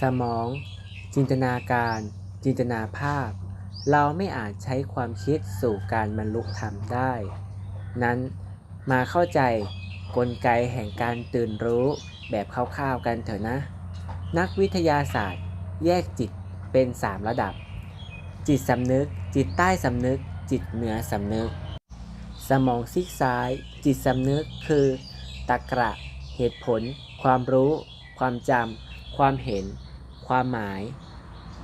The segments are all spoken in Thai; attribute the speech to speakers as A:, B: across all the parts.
A: สมอง จินตนาการ จินตนาภาพ เราไม่อาจใช้ความคิดสู่การบรรลุธรรมได้ นั้นมาเข้าใจกลไกแห่งการตื่นรู้แบบคร่าวๆกันเถอะนะ นักวิทยาศาสตร์ แยกจิตเป็น 3 ระดับ จิตสำนึก จิตใต้สำนึก จิตเหนือสำนึก สมองซีกซ้าย จิตสำนึกคือตรระ เหตุผล ความรู้ ความจำความเห็น ความหมาย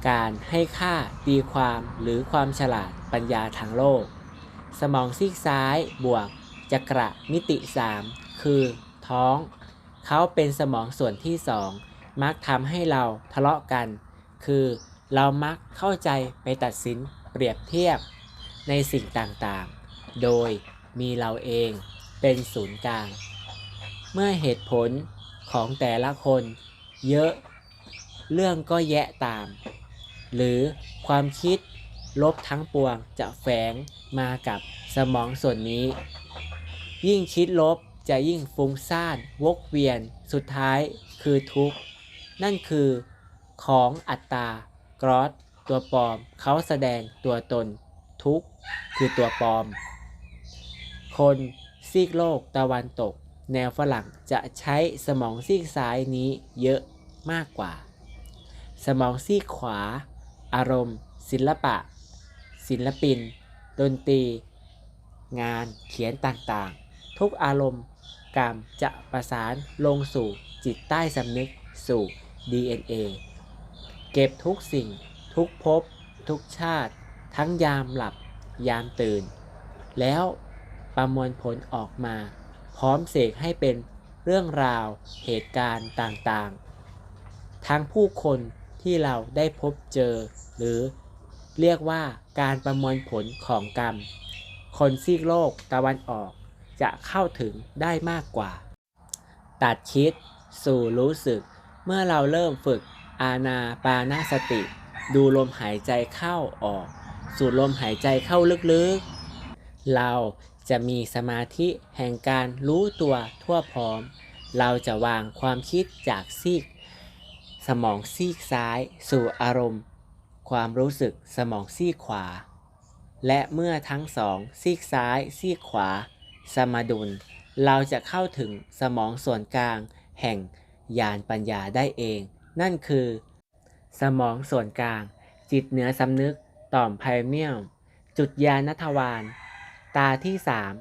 A: การให้ค่าตีความหรือความฉลาดปัญญาทางโลก สมองซีกซ้ายบวกจักระมิติ 3 คือ ท้อง เขาเป็นสมองส่วนที่ 2 มักทำให้เราทะเลาะกัน คือเรามักเข้าใจไปตัดสินเปรียบเทียบในสิ่งต่างๆ โดยมีเราเองเป็นศูนย์กลาง เมื่อเหตุผลของแต่ละคนเยอะ เรื่องก็แยะตาม หรือความคิดลบทั้งปวงจะแฝงมากับสมองส่วนนี้ ยิ่งคิดลบจะยิ่งฟุ้งซ่านวกเวียนสุดท้ายคือทุกข์ นั่นคือของอัตตากรอสตัวปลอมเขาแสดงตัวตน ทุกข์คือตัวปลอม คนซีกโลกตะวันตก แนวฝรั่งจะใช้สมองซีกซ้ายนี้เยอะมากกว่า สมองซีกขวา อารมณ์ ศิลปะ ศิลปิน ดนตรี งานเขียนต่างๆ ทุกอารมณ์กรรมจะประสานลงสู่จิตใต้สำนึกสู่ DNA เก็บทุกสิ่ง ทุกภพทุกชาติ ทั้งยามหลับ ยามตื่น แล้วประมวลผลออกมา พร้อมเสกให้เป็นเรื่องราวเหตุการณ์ต่างๆ ทั้งผู้คน ที่เราได้พบเจอ หรือเรียกว่าการประมวลผลของกรรม คนซีกโลกตะวันออกจะเข้าถึงได้มากกว่า ตัดคิดสู่รู้สึก เมื่อเราเริ่มฝึกอาณาปานาสติ ดูลมหายใจเข้าออก สูดลมหายใจเข้าลึกๆ เราจะมีสมาธิแห่งการรู้ตัวทั่วพร้อม เราจะวางความคิดจากซีก สมองซีกซ้าย สู่อารมณ์ ความรู้สึกสมองซีกขวา และเมื่อทั้งสองซีกซ้าย ซีกขวา สมดุล เราจะเข้าถึงสมองส่วนกลาง แห่งญาณปัญญาได้เอง นั่นคือ สมองส่วนกลาง จิตเหนือสำนึกต่อมไพเมียม จุดญาณทวารตาที่สาม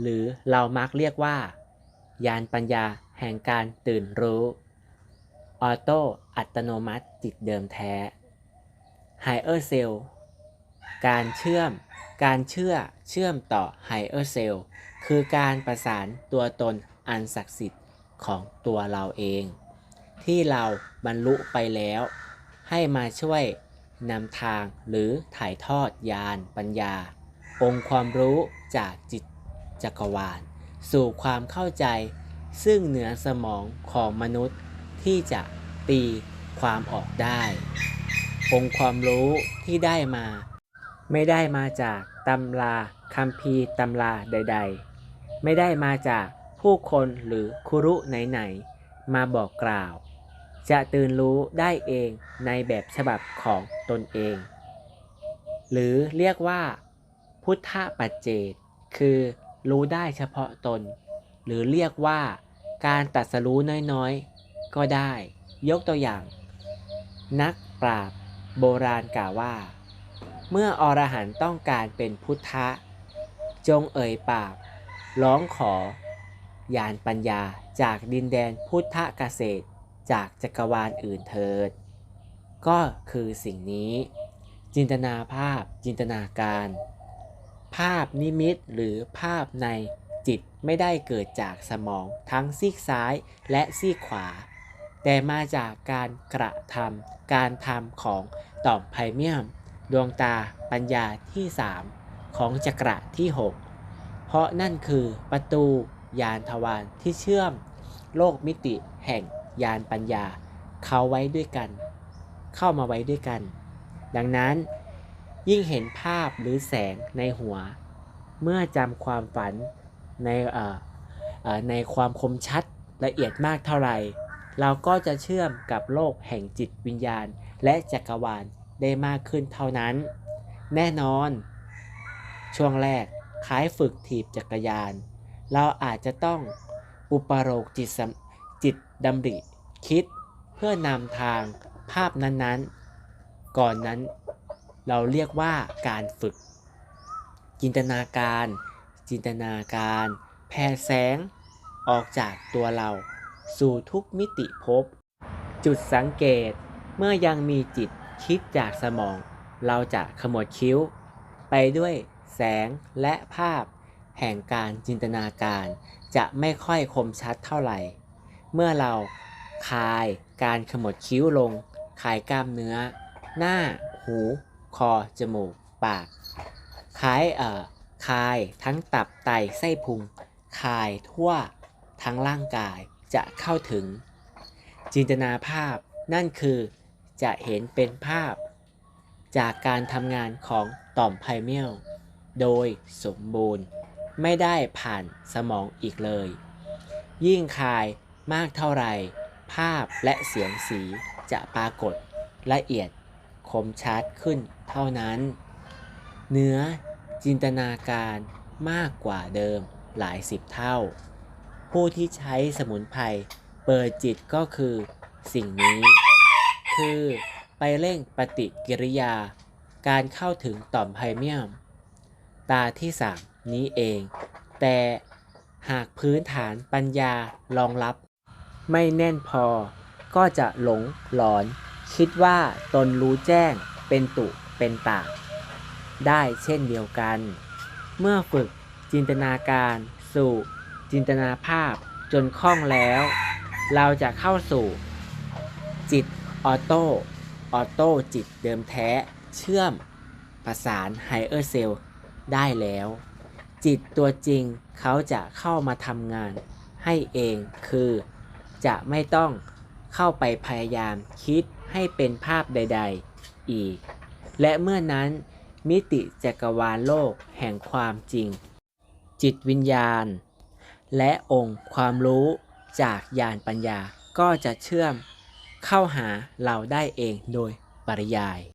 A: หรือเรามักเรียกว่า ยานปัญญาแห่งการตื่นรู้ ออโต้อัตโนมัติจิตเดิมแท้ไฮเออร์เซลการเชื่อม การเชื่อเชื่อมต่อไฮเออร์เซลคือการประสานตัวตนอันศักดิ์สิทธิ์ของตัวเราเอง ที่เราบรรลุไปแล้ว ให้มาช่วยนำทางหรือถ่ายทอดญาณปัญญา องค์ความรู้จากจิตจักรวาล สู่ความเข้าใจ ซึ่งเหนือสมองของมนุษย์ ที่จะตีความออกได้ องค์ความรู้ที่ได้มา ไม่ได้มาจากตำราคัมภีตำราใด ๆ ไม่ได้มาจากผู้คนหรือครุไหนๆมาบอกกล่าว จะตื่นรู้ได้เองในแบบฉบับของตนเอง หรือเรียกว่า พุทธปัจเจกคือรู้ได้เฉพาะตน หรือเรียกว่าการตัดสรู้น้อยๆ ก็ได้ ยกตัวอย่าง นักปราบโบราณกล่าวว่า เมื่ออรหันต้องการเป็นพุทธะ จงเอ่ยปาก ร้องขอญาณปัญญาจากดินแดนพุทธเกษตรจากจักรวาลอื่นเถิด ก็คือสิ่งนี้ จินตนาภาพจินตนาการ ภาพนิมิตหรือภาพในจิตไม่ได้เกิดจากสมองทั้งซีกซ้ายและซีกขวา แต่มาจากการกระทำการทำของต่อมไพเมียม ดวงตาปัญญาที่ 3 ของจักระที่ 6 เพราะนั่นคือประตูยานทวารที่เชื่อม โลกมิติแห่งยานปัญญา เขาไว้ด้วยกัน เข้ามาไว้ด้วยกัน ดังนั้น ยิ่งเห็นภาพหรือแสงในหัว เมื่อจำความฝันในในความคมชัดละเอียดมากเท่าไหร่ เราก็จะเชื่อมกับโลกแห่งจิตวิญญาณ และจักรวาลได้มากขึ้นเท่านั้น แน่นอน ช่วงแรกคล้ายฝึกถีบจักรยาน เราอาจจะต้องอุปโลกจิตจิตดำริคิดเพื่อนำทางภาพนั้นๆ ก่อนนั้นเราเรียกว่าการฝึก จินตนาการ จินตนาการ แผ่แสง ออกจากตัวเรา สู่ทุกมิติภพ จุดสังเกตเมื่อยังมีจิตคิดจากสมอง เราจะขมวดคิ้ว ไปด้วยแสงและภาพ แห่งการจินตนาการจะไม่ค่อยคมชัดเท่าไหร่ เมื่อเราคลายการขมวดคิ้วลงคลายกล้ามเนื้อ หน้า หู คอ จมูก ปากคลายเอ่อคลายทั้งตับไตไส้พุงคลายทั่วทั้งร่างกาย จะเข้าถึง จินตนาภาพนั่นคือจะเห็นเป็นภาพ จากการทำงานของต่อมไพเมียลโดยสมบูรณ์ไม่ได้ผ่านสมองอีกเลย ยิ่งคายมากเท่าไหร่ ภาพและเสียงสีจะปรากฏละเอียดคมชัดขึ้นเท่านั้น เนื้อจินตนาการมากกว่าเดิมหลายสิบเท่า ผู้ที่ใช้สมุนไพรเปิดจิตก็คือสิ่งนี้ คือไปเร่งปฏิกิริยา การเข้าถึงต่อมไพเมียม ตาที่สามนี้เอง แต่หากพื้นฐานปัญญารองรับ ไม่แน่นพอ ก็จะหลงหลอน คิดว่าตนรู้แจ้งเป็นตุเป็นตาได้เช่นเดียวกัน เมื่อฝึกจินตนาการสู่ จินตนาภาพจนคล่องแล้ว เราจะเข้าสู่ จิตออโต้ออโต้จิตเดิมแท้ เชื่อมประสานไฮเออร์เซลได้แล้ว จิตตัวจริงเขาจะเข้ามาทำงานให้เองคือจะไม่ต้องเข้าไปพยายามคิดให้เป็นภาพใด ๆ อีก และเมื่อนั้นมิติจักรวาลโลกแห่งความจริง จิตวิญญาณ และองค์ความรู้จากญาณปัญญาก็จะเชื่อมเข้าหาเราได้เองโดยปริยาย